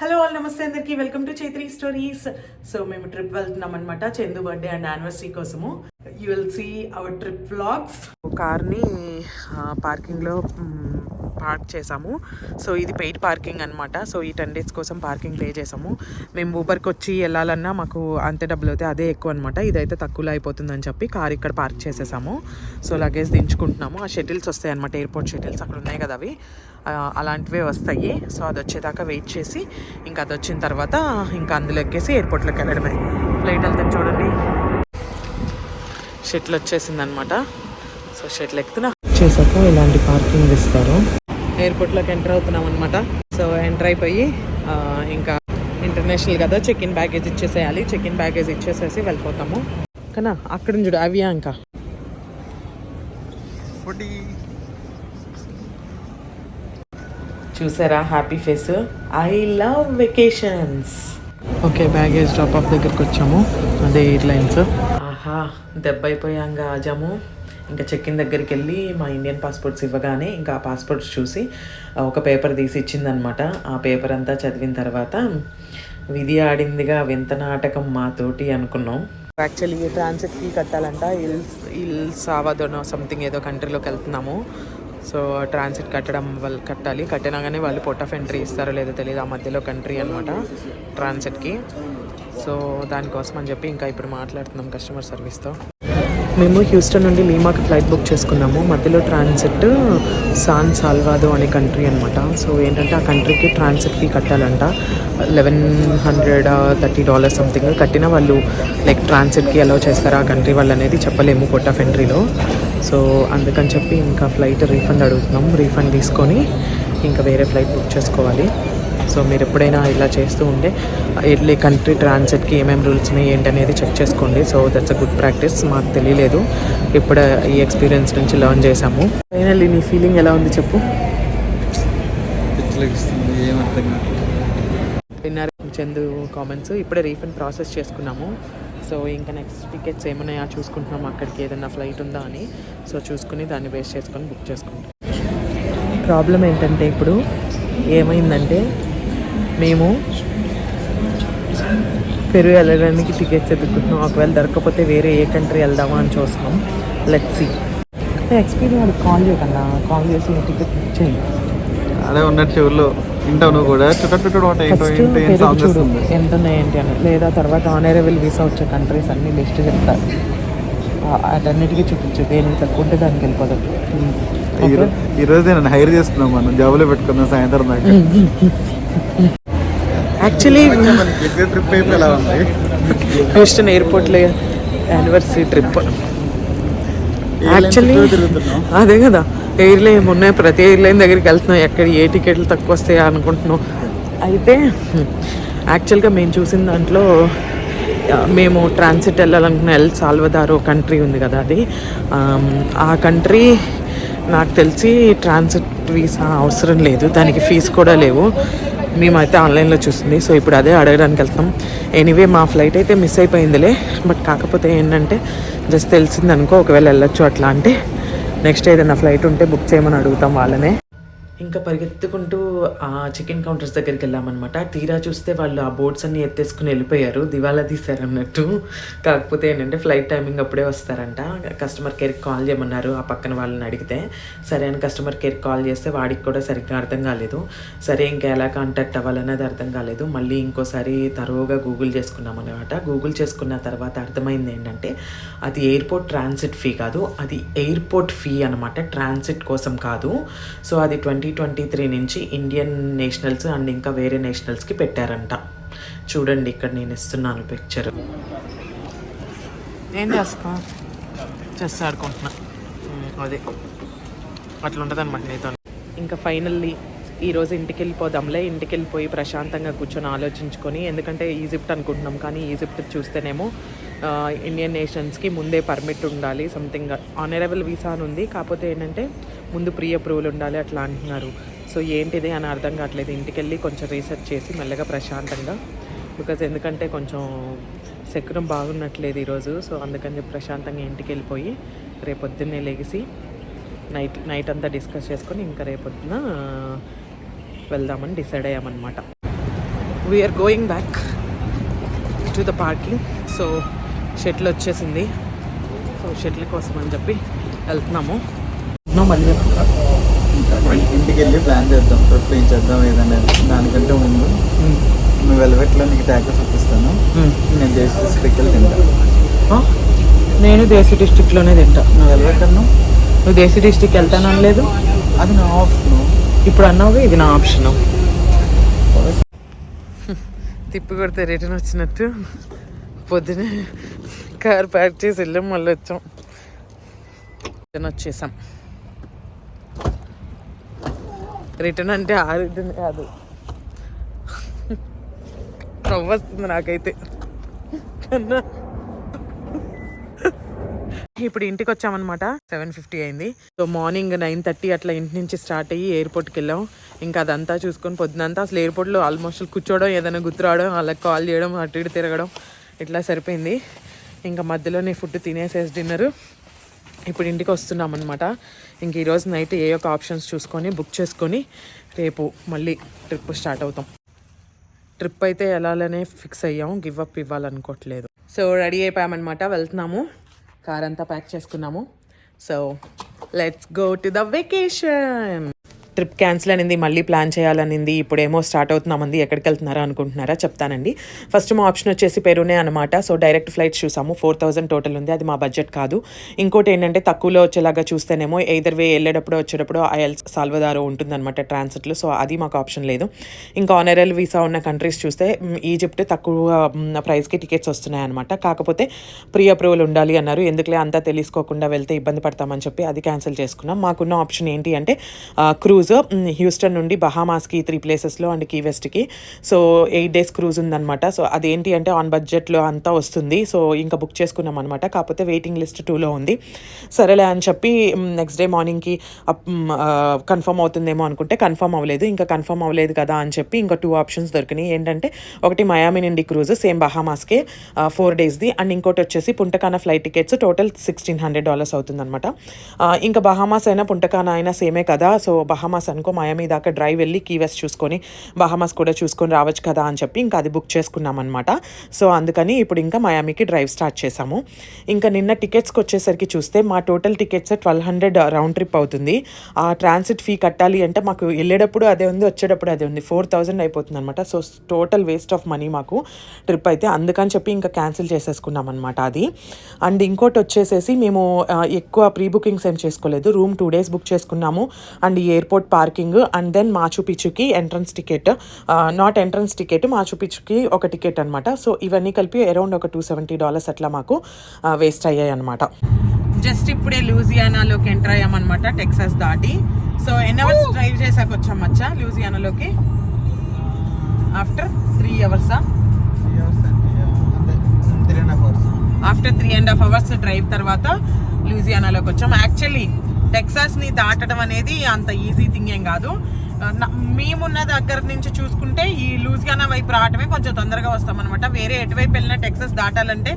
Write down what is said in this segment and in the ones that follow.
Hello all నమస్తే అందరికీ. Welcome to Chaitri stories so మేము ట్రిప్ వెళ్తున్నాం అనమాట చందు బర్త్డే అండ్ యానివర్సరీ కోసము. You will see our trip vlogs కార్ని పార్కింగ్లో పార్క్ చేసాము. సో ఇది పెయిడ్ పార్కింగ్ అనమాట సో ఈ టెన్ డేస్ కోసం పార్కింగ్ పే చేసాము. మేము ఊబర్కి వచ్చి వెళ్ళాలన్నా మాకు అంతే డబ్బులు అయితే అదే ఎక్కువ అనమాట ఇదైతే తక్కువలో అయిపోతుందని చెప్పి కార్ ఇక్కడ పార్క్ చేసేసాము. సో లగేజ్ దించుకుంటున్నాము. ఆ షటిల్స్ వస్తాయి అనమాట ఎయిర్పోర్ట్ షటిల్స్ అక్కడ ఉన్నాయి కదా అవి. అలాంటివే వస్తాయి. సో అది వచ్చేదాకా వెయిట్ చేసి ఇంకా అది వచ్చిన తర్వాత ఇంకా అందులో ఎక్కేసి ఎయిర్పోర్ట్లోకి వెళ్ళడమే. ఫ్లైట్ వెళ్తాను చూడండి. షెటిల్ వచ్చేసింది అనమాట సో షెటిల్ ఎక్కుతున్నా. వచ్చేసాక ఇలాంటి పార్కింగ్ ఇస్తారు ఎయిర్పోర్ట్లోకి ఎంటర్ అవుతున్నాం అనమాట సో ఎంటర్ అయిపోయి ఇంకా ఇంటర్నేషనల్ కదా చెక్ ఇన్ బ్యాగేజ్ ఇచ్చేసేయాలి. చెక్ ఇన్ బ్యాగేజ్ ఇచ్చేసేసి వెళ్ళిపోతాము. కన్నా అక్కడ చూడు అవియా ఇంకా. చూసారా happy face I love vacations okay baggage drop off దగ్గరికి వచ్చాము. అదే ఎయిర్లైన్స్ ఆహా దెబ్బ అయిపోయాంగా ఆజాము. ఇంకా చెక్ ఇన్ దగ్గరికి వెళ్ళి మా ఇండియన్ పాస్పోర్ట్స్ ఇవ్వగానే ఇంకా ఆ పాస్పోర్ట్స్ చూసి ఒక పేపర్ తీసి ఇచ్చిందనమాట ఆ పేపర్ అంతా చదివిన తర్వాత విధి ఆడిందిగా వింత నాటకం మాతోటి అనుకున్నాం. యాక్చువల్లీ ట్రాన్సిట్ ఫీ కట్టాలంట. ఇల్స్ ఇల్ సావాదోనో సంథింగ్ ఏదో కంట్రీలోకి వెళ్తున్నాము. సో ట్రాన్సిట్ కట్టడం వాళ్ళు కట్టాలి. కట్టినాగానే వాళ్ళు పొట్ ఆఫ్ ఎంట్రీ ఇస్తారో లేదో తెలియదు ఆ మధ్యలో కంట్రీ అనమాట ట్రాన్సిట్కి సో దానికోసం అని చెప్పి ఇంకా ఇప్పుడు మాట్లాడుతున్నాం కస్టమర్ సర్వీస్తో మేము హ్యూస్టన్ నుండి లీమాకి ఫ్లైట్ బుక్ చేసుకున్నాము. మధ్యలో ట్రాన్సిట్ సాన్ సాల్వాదో అనే కంట్రీ అనమాట సో ఏంటంటే ఆ కంట్రీకి transit fee కట్టాలంట. Eleven hundred thirty dollars something కట్టిన వాళ్ళు లైక్ ట్రాన్సిట్కి అలౌ చేస్తారా ఆ కంట్రీ వాళ్ళు అనేది చెప్పలేము పొట్ ఆఫ్ ఎంట్రీలో సో అందుకని చెప్పి ఇంకా ఫ్లైట్ రీఫండ్ అడుగుతున్నాం. రీఫండ్ తీసుకొని ఇంకా వేరే ఫ్లైట్ బుక్ చేసుకోవాలి. సో మీరు ఎప్పుడైనా ఇలా చేస్తూ ఉంటే ఎర్లీ కంట్రీ ట్రాన్సిట్కి ఏమేమి రూల్స్ ఉన్నాయి ఏంటనేది చెక్ చేసుకోండి. So that's a good practice. మాకు తెలియలేదు. ఇప్పుడు ఈ ఎక్స్పీరియన్స్ నుంచి లర్న్ చేసాము ఫైనల్లీ నీ ఫీలింగ్ ఎలా ఉంది చెప్పు. విన్నారు చందు కామెంట్స్ ఇప్పుడే రీఫండ్ ప్రాసెస్ చేసుకున్నాము. సో ఇంకా నెక్స్ట్ టికెట్స్ ఏమున్నాయా చూసుకుంటున్నాము. అక్కడికి ఏదైనా ఫ్లైట్ ఉందా అని. సో చూసుకుని దాన్ని బేస్ చేసుకొని బుక్ చేసుకుంటాం. ప్రాబ్లం ఏంటంటే ఇప్పుడు ఏమైందంటే మేము పెరు వెళ్ళడానికి టికెట్స్ ఎదుర్కొంటున్నాం ఒకవేళ దొరకకపోతే వేరే ఏ కంట్రీ వెళ్దామా అని చూస్తున్నాం. లెట్సీ ఎక్స్పీరియన్స్ వాడికి కాల్ చేయకన్నా కాల్ చేసి టికెట్ బుక్ చేయి అదే ఉన్నట్టు చెవుల్లో వింటావు నువ్వు కూడా చూడు ఎంత ఉన్నాయి ఏంటి అని లేదా తర్వాత ఆనరబుల్ వీసా వచ్చే కంట్రీస్ అన్ని లిస్ట్ చెప్తారు. వాటన్నిటికీ చూపించు దేనికి తక్కువ ఉంటే దానికి వెళ్ళిపోతాం ఈ రో- ఈ రోజు నేను హైర్ చేస్తున్నాం మనం. జాబులో పెట్టుకుందాం సాయంత్రం దాకా. యాక్చువల్లీ ట్రిప్ ఎలా ఉంది? హ్యూస్టన్ ఎయిర్పోర్ట్లో యానివర్సరీ ట్రిప్ యాక్చువల్లీ. అదే కదా. ఎయిర్లైన్ ఉన్నాయి ప్రతి ఎయిర్లైన్ దగ్గరికి వెళ్తున్నాం ఎక్కడ ఏ టికెట్లు తక్కువ వస్తాయా అనుకుంటున్నాం అయితే యాక్చువల్గా మేము చూసిన దాంట్లో మేము ట్రాన్సిట్ వెళ్ళాలనుకున్న ఎల్ సాల్వదారో కంట్రీ ఉంది కదా అది. ఆ కంట్రీ నాకు తెలిసి ట్రాన్సిట్ వీసా అవసరం లేదు. దానికి ఫీజు కూడా లేవు. మేమైతే ఆన్లైన్లో చూస్తుంది. సో ఇప్పుడు అదే అడగడానికి వెళ్తాం ఎనీవే మా ఫ్లైట్ అయితే మిస్ అయిపోయిందిలే. బట్ కాకపోతే ఏంటంటే జస్ట్ తెలిసిందనుకో ఒకవేళ వెళ్ళొచ్చు అట్లా అంటే నెక్స్ట్ ఏదైనా ఫ్లైట్ ఉంటే బుక్ చేయమని అడుగుతాం వాళ్ళనే. ఇంకా పరిగెత్తుకుంటూ ఆ చికెన్ కౌంటర్స్ దగ్గరికి వెళ్ళామన్నమాట. తీరా చూస్తే వాళ్ళు ఆ బోర్డ్స్ అన్ని ఎత్తేసుకుని వెళ్ళిపోయారు. దివాలా తీశారు అన్నట్టు. కాకపోతే ఏంటంటే ఫ్లైట్ టైమింగ్ అప్పుడే వస్తారంట. కస్టమర్ కేర్కి కాల్ చేయమన్నారు ఆ పక్కన వాళ్ళని అడిగితే. సరే అని కస్టమర్ కేర్కి కాల్ చేస్తే వాడికి కూడా సరిగ్గా అర్థం కాలేదు. సరే ఇంకా ఎలా కాంటాక్ట్ అవ్వాలనేది అర్థం కాలేదు. మళ్ళీ ఇంకోసారి తరువుగా గూగుల్ చేసుకున్నాం అనమాట గూగుల్ చేసుకున్న తర్వాత అర్థమైంది ఏంటంటే అది ఎయిర్పోర్ట్ ట్రాన్సిట్ ఫీ కాదు అది ఎయిర్పోర్ట్ ఫీ అనమాట ట్రాన్సిట్ కోసం కాదు. సో అది ట్వంటీ ట్వంటీ త్రీ నుంచి ఇండియన్ నేషనల్స్ అండ్ ఇంకా వేరే నేషనల్స్కి పెట్టారంట. చూడండి ఇక్కడ నేను ఇస్తున్నాను పిక్చర్ ఏం చేస్తా చెస్ ఆడుకుంటున్నా. అదే. అట్లా ఉంటుంది అనమాట నీతో. ఇంకా ఫైనల్లీ ఈరోజు ఇంటికి వెళ్ళిపోదాంలే. ఇంటికి వెళ్ళిపోయి ప్రశాంతంగా కూర్చొని ఆలోచించుకొని ఎందుకంటే ఈజిప్ట్ అనుకుంటున్నాం. కానీ ఈజిప్ట్ చూస్తేనేమో ఇండియన్ నేషన్స్కి ముందే పర్మిట్ ఉండాలి సంథింగ్ ఆనరబుల్ వీసా అని ఉంది. కాకపోతే ఏంటంటే ముందు ప్రీ అప్రూవల్ ఉండాలి అట్లా అంటున్నారు. సో ఏంటిది అని అర్థం కావట్లేదు. ఇంటికి వెళ్ళి కొంచెం రీసెర్చ్ చేసి మెల్లగా ప్రశాంతంగా బికాజ్ ఎందుకంటే కొంచెం శకునం బాగున్నట్లేదు ఈరోజు. సో అందుకని చెప్పి ప్రశాంతంగా ఇంటికి వెళ్ళిపోయి రేపొద్దున్నే పొద్దున్నే లెగిసి నైట్ నైట్ అంతా డిస్కస్ చేసుకొని ఇంకా రేపొద్దున వెళ్దామని decide అయ్యామన్నమాట. We're going back to the parking so shuttle వచ్చేసింది. సో షెటిల్ కోసం అని చెప్పి వెళ్తున్నాము. మళ్ళీ ఇంటికి వెళ్ళి ప్లాన్ చేద్దాం. ట్రిప్ ఏం చేద్దాం ఏదైనా దానికంటే ముందు నువ్వు వెల్వెట్లో నీకు ట్యాక్స్ చూపిస్తాను నేను దేశ డిస్ట్రిక్ట్ వెళ్ళి తింటా. నేను దేశీ డిస్టిక్లోనే తింటా. నువ్వు వెల్వెట్ అన్నావు? నువ్వు దేశీ డిస్టిక్ వెళ్తాను అనలేదు. అది నా ఆప్షన్ ఇప్పుడు అన్నావు ఇది నా ఆప్షన్ తిప్పి కొడితే రిటర్న్ వచ్చినట్టు. పొద్దునే కార్ ప్యాక్ చేసి వెళ్ళాం మళ్ళీ వచ్చాం. రిటర్న్ వచ్చేసాం. రిటర్న్ అంటే ఆ రిటర్న్ కాదు. నవ్వు వస్తుంది నాకైతే. కన్నా. ఇప్పుడు ఇంటికి వచ్చామన్నమాట. సెవెన్ ఫిఫ్టీ అయింది. సో మార్నింగ్ నైన్ థర్టీ అట్లా ఇంటి నుంచి స్టార్ట్ అయ్యి ఎయిర్పోర్ట్కి వెళ్ళాం. ఇంకా అదంతా చూసుకొని పొద్దునంతా అసలు ఎయిర్పోర్ట్లో ఆల్మోస్ట్ కూర్చోవడం ఏదైనా గుర్తురావడం వాళ్ళకి కాల్ చేయడం అటు ఇటు తిరగడం ఇట్లా సరిపోయింది? ఇంకా మధ్యలోనే ఫుడ్ తినేసేసి డిన్నర్. ఇప్పుడు ఇంటికి వస్తున్నాం అనమాట ఇంక ఈరోజు నైట్ ఏ ఒక ఆప్షన్స్ చూసుకొని బుక్ చేసుకొని రేపు మళ్ళీ ట్రిప్ స్టార్ట్ అవుతాం. ట్రిప్ అయితే వెళ్ళాలనే ఫిక్స్ అయ్యాం. గివ్ అప్ ఇవ్వాలనుకోవట్లేదు. సో రెడీ అయిపోయామన్నమాట. వెళ్తున్నాము. కార్ అంతా ప్యాక్ చేసుకున్నాము. So let's go to the vacation. Trip cancel అనింది మళ్ళీ ప్లాన్ చేయాలనింది ఇప్పుడేమో స్టార్ట్ అవుతున్నామంది ఎక్కడికి వెళ్తున్నారా అనుకుంటున్నారా చెప్తానండి. ఫస్ట్ మా ఆప్షన్ వచ్చేసి పేరునే అనమాట సో డైరెక్ట్ ఫ్లైట్స్ చూసాము ఫోర్ థౌసండ్ టోటల్ ఉంది అది మా బడ్జెట్ కాదు. ఇంకోటి ఏంటంటే తక్కువలో వచ్చేలాగా చూస్తేనేమో ఎయిదర్ వే వెళ్ళేటప్పుడు వచ్చేటప్పుడు ఐఎల్ సాల్వదారో ఉంటుందన్నమాట ట్రాన్సిట్లో. సో అది మాకు ఆప్షన్ లేదు. ఇంకా ఆనరల్ వీసా ఉన్న కంట్రీస్ చూస్తే ఈజిప్ట్ తక్కువ ప్రైస్కి టికెట్స్ వస్తున్నాయి అనమాట కాకపోతే ప్రీ అప్రూవల్ ఉండాలి అన్నారు. ఎందుకులే అంతా తెలుసుకోకుండా వెళ్తే ఇబ్బంది పడతామని చెప్పి అది క్యాన్సిల్ చేసుకున్నాం. మాకున్న ఆప్షన్ ఏంటి అంటే క్రూజ్ హ్యూస్టన్ నుండి బహామాస్కి త్రీ ప్లేసెస్లో అండ్ కీ వెస్ట్కి. సో ఎయిట్ డేస్ క్రూజ్ ఉందన్నమాట. సో అదేంటి అంటే ఆన్ బడ్జెట్లో అంతా వస్తుంది. సో ఇంకా బుక్ చేసుకున్నాం అనమాట కాకపోతే వెయిటింగ్ లిస్ట్ టూలో ఉంది. సరేలే అని చెప్పి నెక్స్ట్ డే మార్నింగ్కి కన్ఫర్మ్ అవుతుందేమో అనుకుంటే కన్ఫర్మ్ అవ్వలేదు. ఇంకా కన్ఫర్మ్ అవ్వలేదు కదా అని చెప్పి ఇంకా టూ ఆప్షన్స్ దొరికినాయి. ఏంటంటే ఒకటి మయామి నుండి క్రూజ్ సేమ్ బహామాస్కే ఫోర్ డేస్ది అండ్ ఇంకోటి వచ్చేసి Punta Cana flight tickets total sixteen hundred dollars అవుతుందన్నమాట. ఇంకా బహామాస్ అయినా పుంటకానా అయినా సేమే కదా. సో బహామాస్ అనుకో మయామి దాకా డ్రైవ్ వెళ్ళి కీవెస్ చూసుకొని బహామాస్ కూడా చూసుకొని రావచ్చు కదా అని చెప్పి ఇంకా అది బుక్ చేసుకున్నాం అనమాట సో అందుకని ఇప్పుడు ఇంకా మయామికి డ్రైవ్ స్టార్ట్ చేసాము ఇంకా నిన్న టికెట్స్కి వచ్చేసరికి చూస్తే మా total tickets twelve hundred round trip అవుతుంది. ఆ ట్రాన్సిట్ ఫీ కట్టాలి అంటే మాకు వెళ్ళేటప్పుడు అదే ఉంది వచ్చేటప్పుడు అదే ఉంది. ఫోర్ థౌజండ్ అయిపోతుంది అనమాట so total waste of money మాకు ట్రిప్ అయితే. అందుకని చెప్పి ఇంకా క్యాన్సిల్ చేసేసుకున్నాం అనమాట అది. అండ్ ఇంకోటి వచ్చేసేసి మేము ఎక్కువ ప్రీ బుకింగ్స్ ఏం చేసుకోలేదు. రూమ్ టూ డేస్ బుక్ చేసుకున్నాము. And airport airport parking and then Machu పిచ్చుకి entrance ticket not entrance ticket Machu పిచ్చుకి ఒక టికెట్ అనమాట సో ఇవన్నీ కలిపి అరౌండ్ ఒక టూ సెవెంటీ డాలర్స్ అట్లా మాకు వేస్ట్ అయ్యాయి అనమాట జస్ట్ ఇప్పుడే లూజియానాలోకి ఎంటర్ అయ్యామన్నమాట టెక్సాస్ దాటి. సో ఎన్ని అవర్స్ డ్రైవ్ చేసాక వచ్చాం మచ్చా లూజియానాలోకి after three hours after three and half hours drive తర్వాత లూజియానాలోకి వచ్చాం యాక్చువల్లీ టెక్సాస్ని దాటడం అనేది అంత ఈజీ థింగ్ ఏం కాదు. మేమున్న దగ్గర నుంచి చూసుకుంటే ఈ లూజియానా వైపు రావటమే కొంచెం తొందరగా వస్తాం అనమాట వేరే ఎటువైపు వెళ్ళినా టెక్సాస్ దాటాలంటే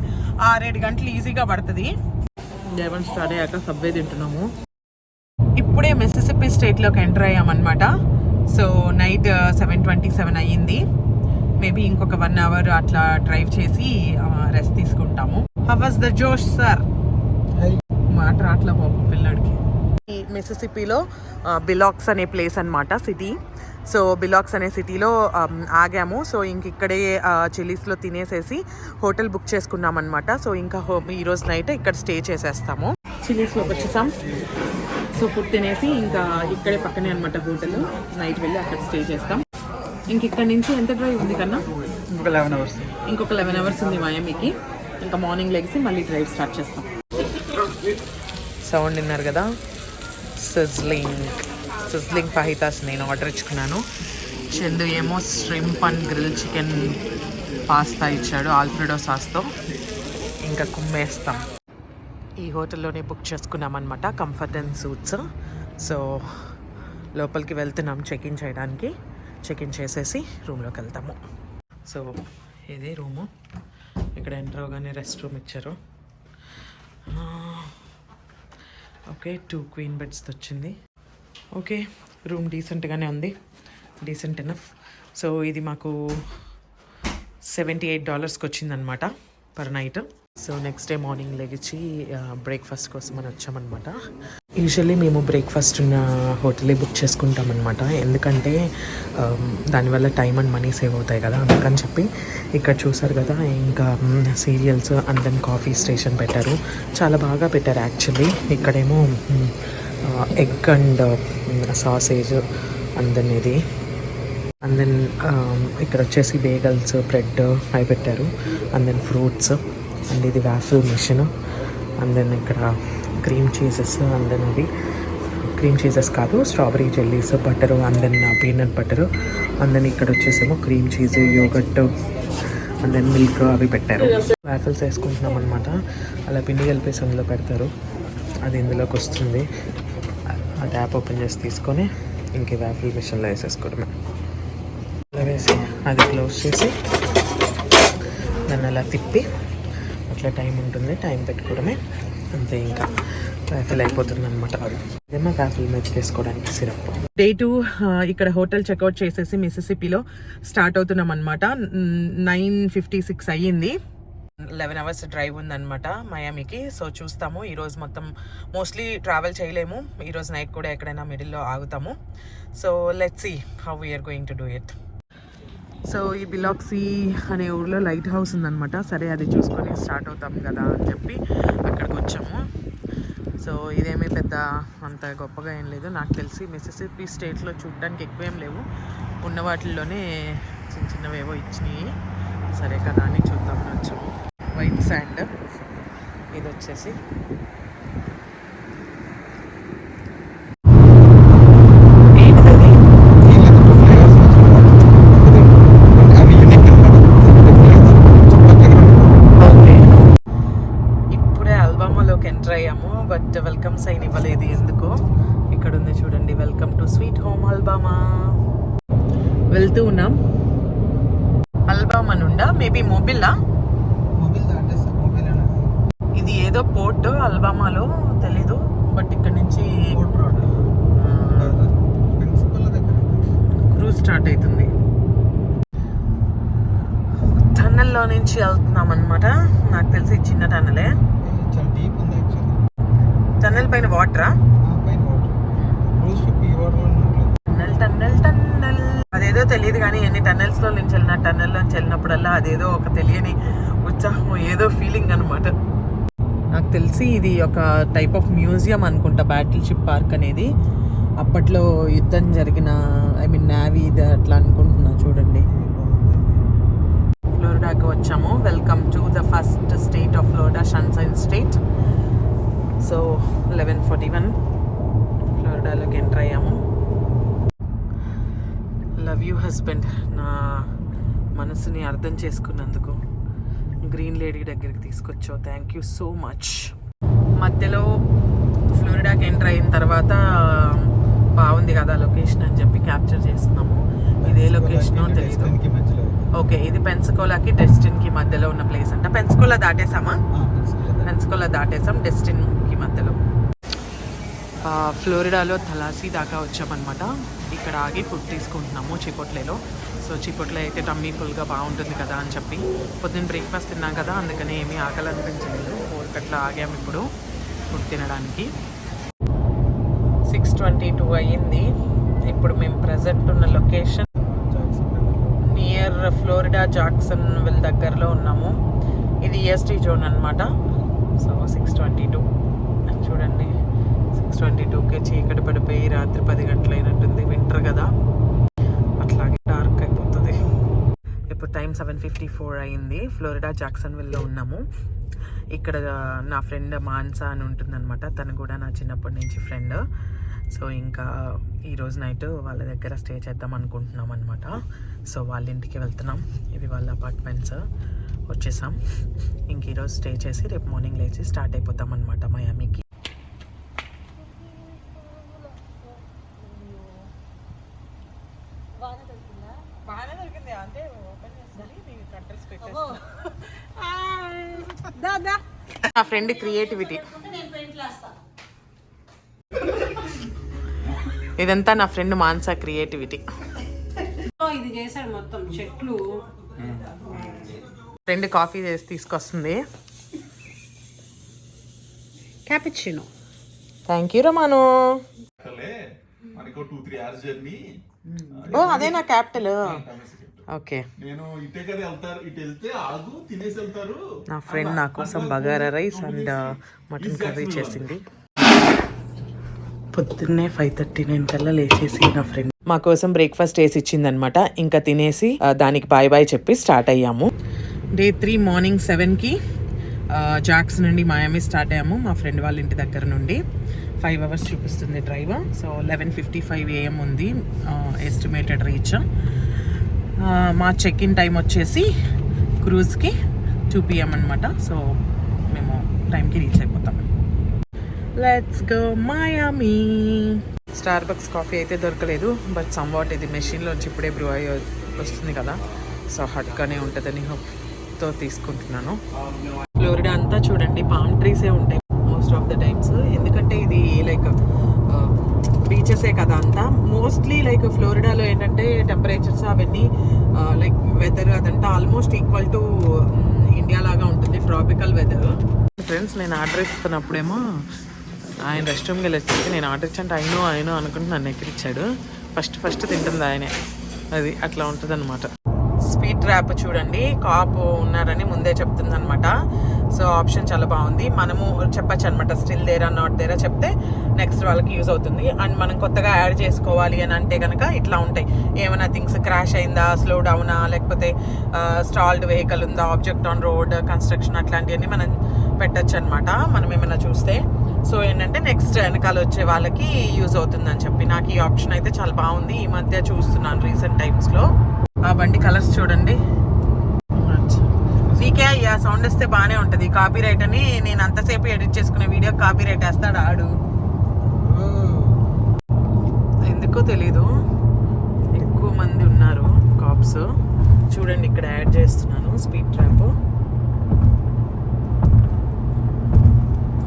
ఆరేడు గంటలు ఈజీగా పడుతుంది. జైవన్ స్టార్ట్ అయ్యాక సబ్వే తింటున్నాము. ఇప్పుడే మిసిసిపి స్టేట్లోకి enter అయ్యామన్నమాట. So night seven twenty seven అయ్యింది. మేబీ ఇంకొక వన్ అవర్ అట్లా డ్రైవ్ చేసి రెస్ట్ తీసుకుంటాము. How's the josh sir? మాట రాట్లా బాబు పిల్లాడికి. మిసిసిపిలో బిలాక్స్ అనే ప్లేస్ అన్నమాట సిటీ సో బిలాక్స్ అనే సిటీలో ఆగాము. సో ఇంక ఇక్కడే చిలీస్లో తినేసేసి హోటల్ బుక్ చేసుకున్నాం అనమాట సో ఇంకా హో ఈరోజు నైట్ ఇక్కడ స్టే చేసేస్తాము. చిలీస్లోకి వచ్చేసాం. సో ఫుడ్ తినేసి ఇంకా ఇక్కడే పక్కనే అనమాట హోటల్ నైట్ వెళ్ళి అక్కడ స్టే చేస్తాం. ఇంక ఇక్కడ నుంచి ఎంత డ్రైవ్ ఉంది కన్నా? ఇంకొక లెవెన్ అవర్స్ ఇంకొక లెవెన్ అవర్స్ ఉంది మయమికి ఇంకా మార్నింగ్ లెగిసి మళ్ళీ డ్రైవ్ స్టార్ట్ చేస్తాం. సౌండ్ విన్నారు కదా? సిజ్లింగ్ సిజ్లింగ్ ఫహితాస్ నేను ఆర్డర్ ఇచ్చుకున్నాను. చందు ఏమో shrimp and grill chicken pasta ఇచ్చాడు ఆల్ఫ్రెడో సాస్తో ఇంకా కుమ్మేస్తాం. ఈ హోటల్లోనే బుక్ చేసుకున్నాం అనమాట కంఫర్ట్ అండ్ సూట్స్ సో లోపలికి వెళ్తున్నాం చెక్ ఇన్ చేయడానికి. చెక్ ఇన్ చేసేసి రూమ్లోకి వెళ్తాము. సో ఇది రూము. ఇక్కడ ఎంటర్ అవగానే రెస్ట్ రూమ్ ఇచ్చారు. ఓకే టూ క్వీన్ బెడ్స్ వచ్చింది ఓకే రూమ్ డీసెంట్గానే ఉంది. డీసెంట్ ఎనఫ్ సో ఇది మాకు సెవెంటీ ఎయిట్ డాలర్స్కి వచ్చిందనమాట per night so next day morning లెగిచి breakfast కోసం అని వచ్చామన్నమాట. యూజువల్లీ మేము బ్రేక్ఫాస్ట్ ఉన్న హోటలే బుక్ చేసుకుంటామన్నమాట. ఎందుకంటే దానివల్ల టైం అండ్ మనీ సేవ్ అవుతాయి కదా అందుకని చెప్పి ఇక్కడ చూసారు కదా ఇంకా cereals and then coffee station పెట్టారు. చాలా బాగా పెట్టారు యాక్చువల్లీ. ఇక్కడేమో egg and sausage and then ఇది. అండ్ దెన్ ఇక్కడ వచ్చేసి బేగల్స్ బ్రెడ్ అవి పెట్టారు. And then fruits. అండ్ ఇది వ్యాఫిల్ మిషన్. అండ్ దెన్ ఇక్కడ క్రీమ్ చీజెస్ అండ్ దెన్ అవి క్రీమ్ చీజెస్ కాదు strawberry jellies butter and then peanut butter. And then ఇక్కడ వచ్చేసేమో cream cheese yogurt and then milk అవి పెట్టారు. వ్యాఫిల్స్ వేసుకుంటున్నాం అనమాట అలా పిండి కలిపేసి అందులో పెడతారు. అది ఇందులోకి వస్తుంది. ఆ ట్యాప్ ఓపెన్ చేసి తీసుకొని ఇంక వ్యాఫిల్ మిషన్లో వేసేసుకోవడమే. అలా వేసి అది క్లోజ్ చేసి దాన్ని అలా తిప్పి అట్లా టైం ఉంటుంది టైం పెట్టుకోవడమే. అంతే ఇంకా. వ్యాఫిల్ అయిపోతుంది అనమాట ఇదేమో వ్యాఫిల్ మీద చేసుకోవడానికి సిరప్. డే టూ ఇక్కడ హోటల్ చెక్అవుట్ చేసేసి మిసిసిపిలో స్టార్ట్ అవుతున్నాం అనమాట నైన్ ఫిఫ్టీ సిక్స్ అయ్యింది. లెవెన్ అవర్స్ డ్రైవ్ ఉందన్నమాట మయామికి సో చూస్తాము. ఈరోజు మొత్తం మోస్ట్లీ ట్రావెల్ చేయలేము. ఈరోజు నైట్ కూడా ఎక్కడైనా మిడిల్లో ఆగుతాము. So let's see how we are going to do it so ఈ బిలాక్సీ అనే ఊర్లో లైట్ హౌస్ ఉందనమాట సరే అది చూసుకొని స్టార్ట్ అవుతాం కదా అని చెప్పి అక్కడికి వచ్చాము. సో ఇదేమీ పెద్ద అంత గొప్పగా ఏం లేదు. నాకు తెలిసి మిసిసిపి స్టేట్లో చూడడానికి ఎక్కువ ఏం లేవు. ఉన్న వాటిల్లోనే చిన్న చిన్నవేవో ఇచ్చినాయి. సరే కదా అని చూద్దామని వచ్చాము. White sand. ఇది వచ్చేసి ఏంటిది అవి యూనిక్ ఓకే ఇప్పుడే అల్బామాలోకి ఎంటర్ అయ్యాము బట్ వెల్కమ్ సైన్ ఇవ్వలేదు ఎందుకో ఇక్కడ ఉంది చూడండి welcome to sweet home Alabama వెళ్తూ ఉన్నాం అల్బామా మేబీ మొబిలా? ఇది ఏదో పోర్ట్ అల్బామాలో తెలీదు బట్ ఇక్కడ నుంచి క్రూజ్ స్టార్ట్ అవుతుంది టన్నెల్లో నుంచి వెళ్తున్నాం అనమాట నాకు తెలిసి ఇది చిన్న టన్నెలే. టన్నెల్ పైన వాటర్ క్రూజ్ షిప్ ఈ వాటర్ ఉన్నట్లు టన్నెల్ టన్నెల్ టన్నెల్ అదేదో తెలియదు కానీ ఎన్ని టన్నెల్స్లో నుంచి వెళ్ళిన టన్నెల్లోంచి వెళ్ళినప్పుడల్లా అదేదో ఒక తెలియని ఉత్సాహం ఏదో ఫీలింగ్ అనమాట నాకు తెలిసి ఇది ఒక టైప్ ఆఫ్ మ్యూజియం అనుకుంటా బ్యాటిల్ షిప్ పార్క్ అనేది. అప్పట్లో యుద్ధం జరిగిన ఐ మీన్ నావీ ఇది అట్లా అనుకుంటున్నా చూడండి. ఫ్లోరిడాకి వచ్చాము. Welcome to the first state of Florida sunshine state so eleven forty one ఫ్లోరిడాలోకి enter అయ్యాము. లవ్ యూ హస్బెండ్ నా మనసుని అర్థం చేసుకున్నందుకు గ్రీన్ లేడీ దగ్గరికి తీసుకొచ్చావు. థ్యాంక్ యూ సో మచ్ మధ్యలో ఫ్లోరిడాకి ఎంటర్ అయిన తర్వాత బాగుంది కదా లొకేషన్ అని చెప్పి క్యాప్చర్ చేస్తున్నాము. ఇదే లొకేషనో తెలియదు మధ్యలో ఓకే ఇది పెన్సకోలాకి డెస్టిన్కి మధ్యలో ఉన్న ప్లేస్ అంట. పెన్సకోలా దాటేసామా. పెన్సకోలా దాటేసాం డెస్టిన్కి మధ్యలో. ఫ్లోరిడాలో థలాసీ దాకా వచ్చామన్నమాట. ఇక్కడ ఆగి ఫుడ్ తీసుకుంటున్నాము చిపోట్లేలో సో చిపోట్లో అయితే టమ్మీ ఫుల్గా బాగుంటుంది కదా అని చెప్పి. పొద్దున్న బ్రేక్ఫాస్ట్ తిన్నాం కదా అందుకని ఏమీ ఆకలి అనిపించలేదు ఫోర్ కట్లా ఆగాము ఇప్పుడు ఫుడ్ తినడానికి. సిక్స్ ట్వంటీ టూ అయ్యింది ఇప్పుడు మేము ప్రజెంట్ ఉన్న location near Florida Jacksonville దగ్గరలో ఉన్నాము. ఇది ఈఎస్టీ జోన్ అనమాట సో సిక్స్ ట్వంటీ టూ చూడండి. సిక్స్ ట్వంటీ టూకే చీకటి పడిపోయి రాత్రి పది గంటలైనట్టుంది వింటర్ కదా. అట్లాగే డార్క్ అయిపోతుంది. ఇప్పుడు టైం సెవెన్ ఫిఫ్టీ ఫోర్ అయింది. ఫ్లోరిడా జాక్సన్ విల్లో ఉన్నాము. ఇక్కడ నా ఫ్రెండ్ మాన్సా అని ఉంటుందన్నమాట. తను కూడా నా చిన్నప్పటి నుంచి ఫ్రెండ్. సో ఇంకా ఈరోజు నైట్ వాళ్ళ దగ్గర స్టే చేద్దాం అనుకుంటున్నాం అనమాట సో వాళ్ళ ఇంటికి వెళ్తున్నాం. ఇవి వాళ్ళ అపార్ట్మెంట్స్. వచ్చేసాం. ఇంక ఈరోజు స్టే చేసి రేపు మార్నింగ్ లేచి స్టార్ట్ అయిపోతాం అనమాట మయామికి బాగానే దొరికింది అంటే ఓపెన్ చేసి అడ్రస్ నా ఫ్రెండ్ క్రియేటివిటీ ఇదంతా నా ఫ్రెండ్ మాన్సా క్రియేటివిటీ ఇది చేశాడు మొత్తం చెట్లు. ఫ్రెండ్ కాఫీ చేసి తీసుకొస్తుంది. క్యాపిచినో థ్యాంక్ యూ రమాను ఓ అదే నా క్యాపిటల్ ఓకే. నేను ఇటే కదా వెళ్తారు. ఇటు వెళ్తే ఆగు తినేసి వెళ్తారు. నా ఫ్రెండ్ నా కోసం bagara rice and mutton curry చేసింది. పొద్దున్నే ఫైవ్ థర్టీ నైన్ కల్లా లేచేసి నా ఫ్రెండ్ మా కోసం బ్రేక్ఫాస్ట్ వేసి ఇచ్చిందనమాట ఇంకా తినేసి దానికి బాయ్ బాయ్ చెప్పి స్టార్ట్ అయ్యాము. డే త్రీ మార్నింగ్ సెవెన్కి జాక్స్ నుండి మాయామి స్టార్ట్ అయ్యాము మా ఫ్రెండ్ వాళ్ళ ఇంటి దగ్గర నుండి. ఫైవ్ అవర్స్ చూపిస్తుంది drive. So eleven fifty five AM ఉంది ఎస్టిమేటెడ్ రీచ్ మా చెక్ ఇన్ టైం వచ్చేసి క్రూజ్కి టూ పిఎం అనమాట సో మేము టైంకి రీచ్ అయిపోతాం. Let's go Miami Starbucks coffee అయితే దొరకలేదు. బట్ సమ్వాట్ ఇది మెషిన్లోంచి ఇప్పుడే బ్రూ అయ్యి వస్తుంది కదా. సో హట్గానే ఉంటుందని హోప్తో తీసుకుంటున్నాను. ఫ్లోరిడా అంతా చూడండి పామ్ ట్రీసే ఉంటాయి మోస్ట్ ఆఫ్ ద టైమ్స్ ఎందుకంటే ఇది లైక్ బీచెసే కదా అంతా. మోస్ట్లీ లైక్ ఫ్లోరిడాలో ఏంటంటే టెంపరేచర్స్ అవన్నీ లైక్ వెదర్ అదంతా ఆల్మోస్ట్ ఈక్వల్ టు ఇండియా లాగా ఉంటుంది ట్రాపికల్ వెదర్ ఫ్రెండ్స్ నేను ఆర్డర్ ఇస్తున్నప్పుడేమో ఆయన రెస్ట్ రూమ్కి నేను ఆర్డర్ ఇచ్చాను ఆయనో ఆయనో అనుకుంటే నన్ను ఎక్కిరిచ్చాడు. ఫస్ట్ ఫస్ట్ తింటుంది ఆయనే. అది అట్లా ఉంటుంది అనమాట స్పీడ్ ట్రాప్ చూడండి. కాపు ఉన్నారని ముందే చెప్తుందనమాట సో ఆప్షన్ చాలా బాగుంది. మనము చెప్పచ్చు అనమాట స్టిల్ దేరా నాట్ దేరా చెప్తే నెక్స్ట్ వాళ్ళకి యూజ్ అవుతుంది. అండ్ మనం కొత్తగా యాడ్ చేసుకోవాలి అని అంటే కనుక ఇట్లా ఉంటాయి. ఏమైనా థింగ్స్ క్రాష్ అయిందా స్లో డౌనా లేకపోతే స్టాల్డ్ వెహికల్ ఉందా ఆబ్జెక్ట్ ఆన్ రోడ్ కన్స్ట్రక్షన్ అట్లాంటివన్నీ మనం పెట్టచ్చు అనమాట మనం ఏమైనా చూస్తే. సో ఏంటంటే నెక్స్ట్ వెనకాల వచ్చే వాళ్ళకి యూజ్ అవుతుందని చెప్పి. నాకు ఈ ఆప్షన్ అయితే చాలా బాగుంది. ఈ మధ్య చూస్తున్నాను రీసెంట్ టైమ్స్లో. ఆ బండి కలర్స్ చూడండి. వీకే అయ్యా సౌండ్ వస్తే బాగానే ఉంటుంది. కాపీ రైట్ అని నేను అంతసేపు ఎడిట్ చేసుకునే వీడియో కాపీ రైట్ వేస్తాడు ఆడు. ఎందుకో తెలీదు. ఎక్కువ మంది ఉన్నారు కాప్స్ చూడండి ఇక్కడ యాడ్ చేస్తున్నాను. స్పీడ్ ట్రాప్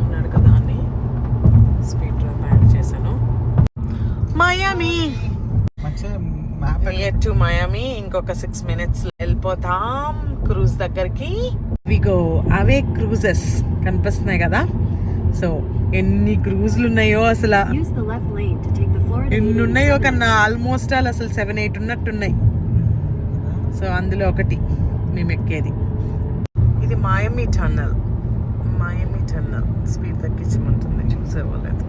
ఉన్నాడు కదా అని స్పీడ్ ట్రాప్ యాడ్ చేశాను. మాయామి మంచిగా నియర్ టు మయామి ఇంకొక సిక్స్ మినిట్స్ వెళ్ళిపోతాం. క్రూజ్ దగ్గరికి. విగో అవే క్రూజెస్ కనిపిస్తున్నాయి కదా? సో ఎన్ని క్రూజ్లు ఉన్నాయో అసలు Use the left lane to take the Florida ఎన్ని ఉన్నాయో కన్నా ఆల్మోస్ట్ ఆల్ అసలు సెవెన్ ఎయిట్ ఉన్నట్టున్నాయి. సో అందులో ఒకటి మేము ఎక్కేది. ఇది Miami tunnel Miami tunnel speed తగ్గించమంటుంది. చూసేవాలేదు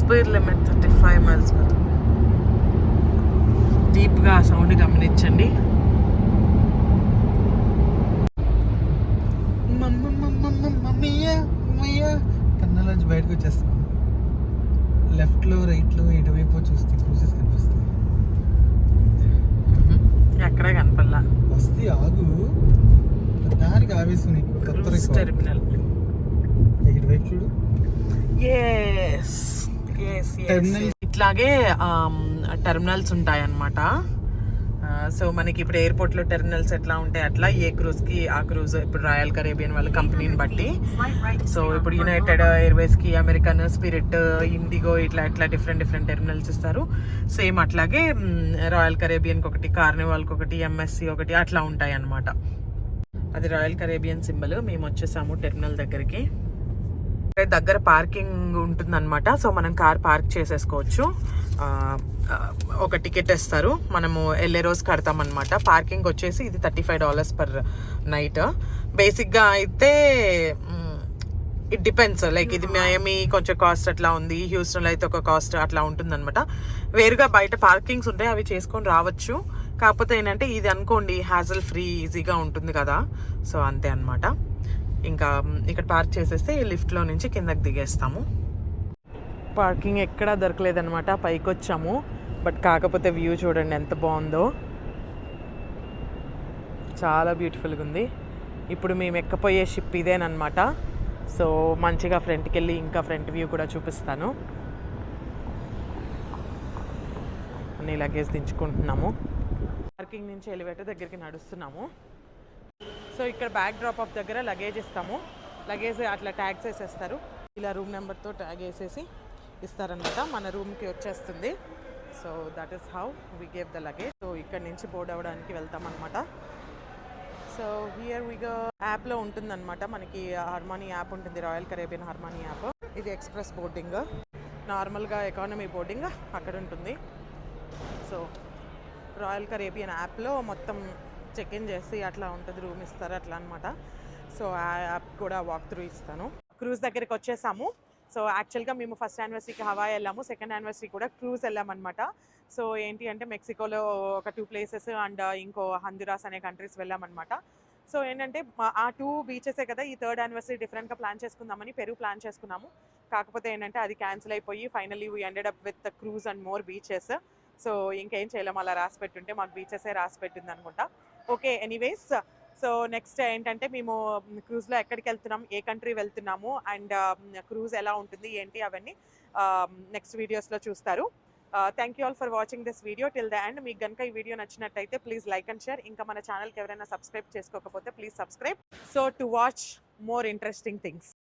speed limit thirty five miles per డీప్గా సౌండ్ గమనించండి. టన్నలోంచి బయటకు వచ్చేస్తాం లెఫ్ట్లో రైట్లో ఎటువైపు చూస్తే క్రూసెస్ కనిపిస్తాయి ఎక్కడే కనపల్లా వస్తే ఆగు దానికి ఆవేశం నీకు టెర్మినల్ ఇటువైపు చూడు ఎస్ ఇట్లాగే టెర్మినల్స్ ఉంటాయన్నమాట. సో మనకి ఇప్పుడు ఎయిర్పోర్ట్లో టెర్మినల్స్ ఎట్లా ఉంటాయి అట్లా ఏ క్రూజ్కి ఆ క్రూజ్ ఇప్పుడు రాయల్ కరేబియన్ వాళ్ళ కంపెనీని బట్టి. సో ఇప్పుడు యునైటెడ్ ఎయిర్వేస్కి అమెరికన్ స్పిరిట్ ఇండిగో ఇట్లా ఇట్లా డిఫరెంట్ డిఫరెంట్ టెర్మినల్స్ ఇస్తారు. సేమ్ అట్లాగే రాయల్ కరేబియన్ ఒకటి కార్నివాల్కి ఒకటి ఎంఎస్సి ఒకటి అట్లా ఉంటాయి అన్నమాట అది రాయల్ కరేబియన్ సింబల్. మేము వచ్చేసాము టెర్మినల్ దగ్గరికి. దగ్గర పార్కింగ్ ఉంటుందన్నమాట. సో మనం కార్ పార్క్ చేసేసుకోవచ్చు. ఒక టికెట్ ఇస్తారు. మనము వెళ్ళే రోజు కడతామన్నమాట. పార్కింగ్ వచ్చేసి ఇది thirty five dollars per night. బేసిక్గా అయితే ఇట్ డిపెండ్స్ లైక్ ఇది మేమి కొంచెం కాస్ట్ అట్లా ఉంది. హ్యూస్టన్లో అయితే ఒక కాస్ట్ అట్లా ఉంటుందన్నమాట. వేరుగా బయట పార్కింగ్స్ ఉంటాయి అవి చేసుకొని రావచ్చు. కాకపోతే ఏంటంటే ఇది అనుకోండి హ్యాజల్ ఫ్రీ ఈజీగా ఉంటుంది కదా. సో అంతే అనమాట ఇంకా ఇక్కడ పార్క్ చేసేస్తే లిఫ్ట్లో నుంచి కిందకి దిగేస్తాము. పార్కింగ్ ఎక్కడా దొరకలేదనమాట పైకి వచ్చాము బట్ కాకపోతే వ్యూ చూడండి ఎంత బాగుందో. చాలా బ్యూటిఫుల్గా ఉంది. ఇప్పుడు మేము ఎక్కపోయే షిప్ ఇదేనమాట సో మంచిగా ఫ్రంట్కి వెళ్ళి ఇంకా ఫ్రంట్ వ్యూ కూడా చూపిస్తాను. అన్ని లగేజ్ దించుకుంటున్నాము. పార్కింగ్ నుంచి ఎలివేటర్ దగ్గరికి నడుస్తున్నాము. సో ఇక్కడ బ్యాక్ డ్రాప్ ఆఫ్ దగ్గర లగేజ్ ఇస్తాము. లగేజ్ అట్లా ట్యాగ్స్ వేసేస్తారు ఇలా రూమ్ నెంబర్తో ట్యాగ్ వేసేసి ఇస్తారనమాట మన రూమ్కి వచ్చేస్తుంది. So that is how we gave the luggage so ఇక్కడ నుంచి బోర్డ్ అవ్వడానికి వెళ్తాం అనమాట సో హియర్ విగా యాప్లో ఉంటుందన్నమాట. మనకి హార్మానీ యాప్ ఉంటుంది. రాయల్ కరేబియన్ హార్మానీ యాప్ ఇది ఎక్స్ప్రెస్ బోర్డింగ్ నార్మల్గా ఎకానమీ బోర్డింగ్ అక్కడ ఉంటుంది. సో రాయల్ కరేబియన్ యాప్లో మొత్తం చెక్ ఇన్ చేసి అట్లా ఉంటుంది రూమ్ ఇస్తారు అట్లా అనమాట సో ఆ యాప్ కూడా వాక్ త్రూ ఇస్తాను. క్రూజ్ దగ్గరికి వచ్చేసాము. సో యాక్చువల్గా మేము ఫస్ట్ యానివర్సరీకి హవాయి వెళ్ళాము. సెకండ్ యానివర్సరీ కూడా క్రూజ్ వెళ్ళామన్నమాట. సో ఏంటి అంటే మెక్సికోలో ఒక టూ ప్లేసెస్ అండ్ ఇంకో హందురాస్ అనే కంట్రీస్ వెళ్ళామన్నమాట. సో ఏంటంటే ఆ టూ బీచెసే కదా ఈ థర్డ్ యానివర్సరీ డిఫరెంట్గా ప్లాన్ చేసుకుందామని పెరుగు ప్లాన్ చేసుకున్నాము. కాకపోతే ఏంటంటే అది క్యాన్సిల్ అయిపోయి finally we ended up with cruise and more beaches so ఇంకేం చేయలేము అలా రాసి పెట్టుంటే మాకు బీచెసే రాసి పెట్టింది అనుకుంటా. ఓకే ఎనీవేస్ సో నెక్స్ట్ ఏంటంటే మేము um, క్రూజ్లో ఎక్కడికి వెళ్తున్నాం ఏ కంట్రీ వెళ్తున్నాము అండ్ క్రూజ్ um, ఎలా ఉంటుంది ఏంటి అవన్నీ um, నెక్స్ట్ వీడియోస్లో చూస్తారు. Thank you all for watching this video till the end మీకు కనుక ఈ వీడియో నచ్చినట్టయితే ప్లీజ్ లైక్ అండ్ షేర్ ఇంకా మన ఛానల్కి ఎవరైనా సబ్స్క్రైబ్ చేసుకోకపోతే please subscribe so to watch more interesting things